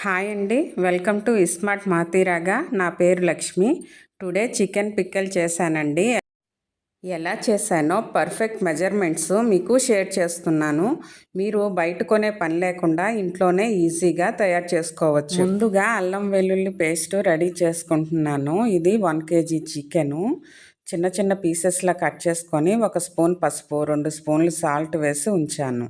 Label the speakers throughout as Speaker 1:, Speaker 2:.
Speaker 1: Hi అండి. Welcome to iSmart మాతీరాగా నా పేరు లక్ష్మి. టుడే చికెన్ పిక్కల్ చేశానండి. ఎలా చేశానో పర్ఫెక్ట్ మెజర్మెంట్స్ మీకు షేర్ చేస్తున్నాను. మీరు బయట కొనే పని లేకుండా ఇంట్లోనే ఈజీగా తయారు చేసుకోవచ్చు. ముందుగా అల్లం వెల్లుల్లి పేస్ట్ రెడీ చేసుకుంటున్నాను. ఇది వన్ కేజీ చికెను. చిన్న చిన్న పీసెస్లా కట్ చేసుకొని ఒక స్పూన్ పసుపు రెండు స్పూన్లు సాల్ట్ వేసి ఉంచాను.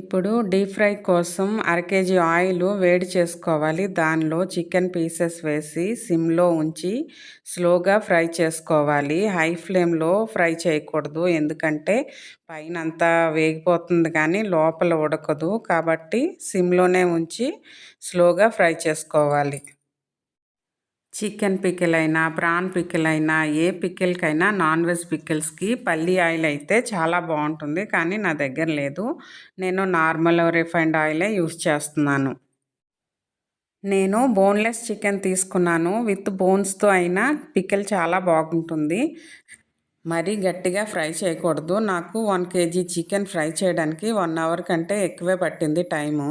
Speaker 1: ఇప్పుడు డీప్ ఫ్రై కోసం అర కేజీ ఆయిల్ వేడి చేసుకోవాలి. దానిలో చికెన్ పీసెస్ వేసి సిమ్లో ఉంచి స్లోగా ఫ్రై చేసుకోవాలి. హై ఫ్లేమ్లో ఫ్రై చేయకూడదు. ఎందుకంటే పైన అంతా వేగిపోతుంది కానీ లోపల ఉడకదు. కాబట్టి సిమ్లోనే ఉంచి స్లోగా ఫ్రై చేసుకోవాలి. చికెన్ పికిల్ అయినా ప్రాన్ పికిల్ అయినా ఏ పికిల్కైనా నాన్ వెజ్ పికిల్స్కి పల్లి ఆయిల్ అయితే చాలా బాగుంటుంది. కానీ నా దగ్గర లేదు. నేను నార్మల్ రిఫైండ్ ఆయిలే యూస్ చేస్తున్నాను. నేను బోన్లెస్ చికెన్ తీసుకున్నాను. విత్ బోన్స్తో అయినా పికిల్ చాలా బాగుంటుంది. మరీ గట్టిగా ఫ్రై చేయకూడదు. నాకు వన్ కేజీ చికెన్ ఫ్రై చేయడానికి వన్ అవర్ కంటే ఎక్కువే పట్టింది టైము.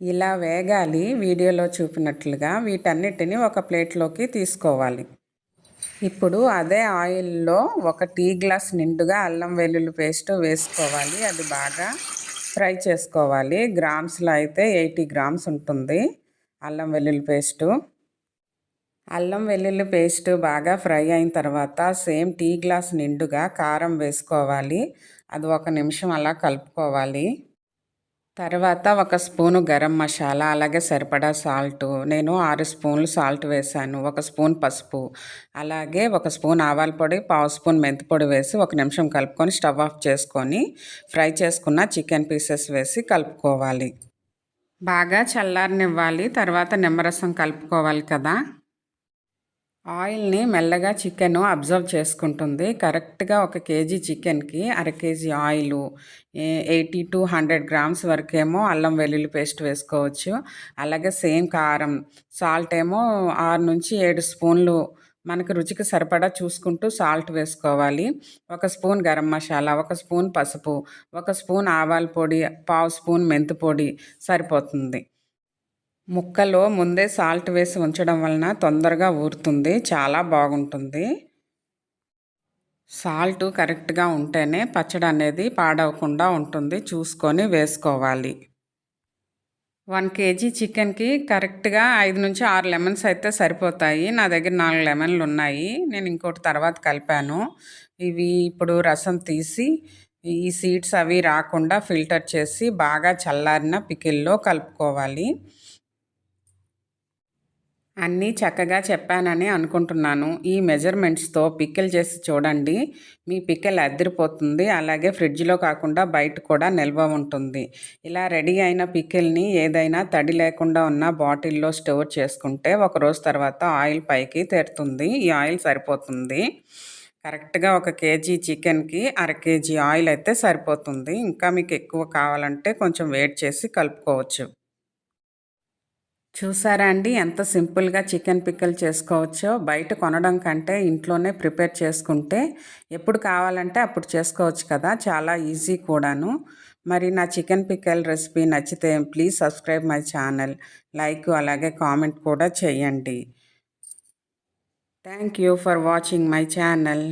Speaker 1: ఇలా వేగాలి వీడియోలో చూపినట్లుగా వీటన్నిటిని ఒక ప్లేట్లోకి తీసుకోవాలి. ఇప్పుడు అదే ఆయిల్లో ఒక టీ గ్లాస్ నిండుగా అల్లం వెల్లుల్లి పేస్ట్ వేసుకోవాలి. అది బాగా ఫ్రై చేసుకోవాలి. గ్రామ్స్లో అయితే ఎయిటీ గ్రామ్స్ ఉంటుంది అల్లం వెల్లుల్లి పేస్టు. అల్లం వెల్లుల్లి పేస్ట్ బాగా ఫ్రై అయిన తర్వాత సేమ్ టీ గ్లాస్ నిండుగా కారం వేసుకోవాలి. అది ఒక నిమిషం అలా కలుపుకోవాలి. తర్వాత ఒక స్పూను గరం మసాలా అలాగే సరిపడా సాల్ట్. నేను ఆరు స్పూన్లు సాల్ట్ వేసాను. ఒక స్పూన్ పసుపు అలాగే ఒక స్పూన్ ఆవాల పొడి పావు స్పూన్ మెంతి పొడి వేసి ఒక నిమిషం కలుపుకొని స్టవ్ ఆఫ్ చేసుకొని ఫ్రై చేసుకున్న చికెన్ పీసెస్ వేసి కలుపుకోవాలి. బాగా చల్లారనివ్వాలి తర్వాత నిమ్మరసం కలుపుకోవాలి కదా? ఆయిల్ని మెల్లగా చికెన్ అబ్జర్వ్ చేసుకుంటుంది. కరెక్ట్గా ఒక కేజీ చికెన్కి అర KG oil eighty to hundred grams వరకేమో అల్లం వెల్లుల్లి పేస్ట్ వేసుకోవచ్చు. అలాగే సేమ్ కారం సాల్ట్ ఏమో ఆరు నుంచి ఏడు స్పూన్లు మనకు రుచికి సరిపడా చూసుకుంటూ సాల్ట్ వేసుకోవాలి. ఒక స్పూన్ గరం మసాలా ఒక స్పూన్ పసుపు ఒక స్పూన్ ఆవాల పొడి పావు స్పూన్ మెంతి పొడి సరిపోతుంది. ముక్కలో ముందే సాల్ట్ వేసి ఉంచడం వలన తొందరగా ఊరుతుంది. చాలా బాగుంటుంది. సాల్ట్ కరెక్ట్గా ఉంటేనే పచ్చడి అనేది పాడవకుండా ఉంటుంది. చూసుకొని వేసుకోవాలి. వన్ కేజీ చికెన్కి కరెక్ట్గా ఐదు నుంచి ఆరు లెమన్స్ అయితే సరిపోతాయి. నా దగ్గర నాలుగు లెమన్లు ఉన్నాయి. నేను ఇంకోటి తర్వాత కలిపాను. ఇవి ఇప్పుడు రసం తీసి ఈ సీడ్స్ అవి రాకుండా ఫిల్టర్ చేసి బాగా చల్లారిన పికిల్లో కలుపుకోవాలి. అన్నీ చక్కగా చెప్పానని అనుకుంటున్నాను. ఈ మెజర్మెంట్స్తో పిక్కిల్ చేసి చూడండి. మీ పిక్కిల్ అద్దరిపోతుంది అలాగే ఫ్రిడ్జ్లో కాకుండా బయట కూడా నిల్వ ఉంటుంది. ఇలా రెడీ అయిన పిక్కిల్ని ఏదైనా తడి లేకుండా ఉన్న బాటిల్లో స్టోర్ చేసుకుంటే ఒక రోజు తర్వాత ఆయిల్ పైకి తెరుతుంది. ఈ ఆయిల్ సరిపోతుంది. కరెక్ట్గా ఒక కేజీ చికెన్కి అర కేజీ ఆయిల్ అయితే సరిపోతుంది. ఇంకా మీకు ఎక్కువ కావాలంటే కొంచెం వెయిట్ చేసి కలుపుకోవచ్చు. చూసారా అండి? ఎంత సింపుల్గా చికెన్ పిక్కల్ చేసుకోవచ్చో. బయట కొనడం కంటే ఇంట్లోనే ప్రిపేర్ చేసుకుంటే ఎప్పుడు కావాలంటే అప్పుడు చేసుకోవచ్చు కదా. చాలా ఈజీ కూడాను. మరి నా చికెన్ పిక్కల్ రెసిపీ నచ్చితే please subscribe my channel. Like అలాగే కామెంట్ కూడా చేయండి. Thank you for watching my channel.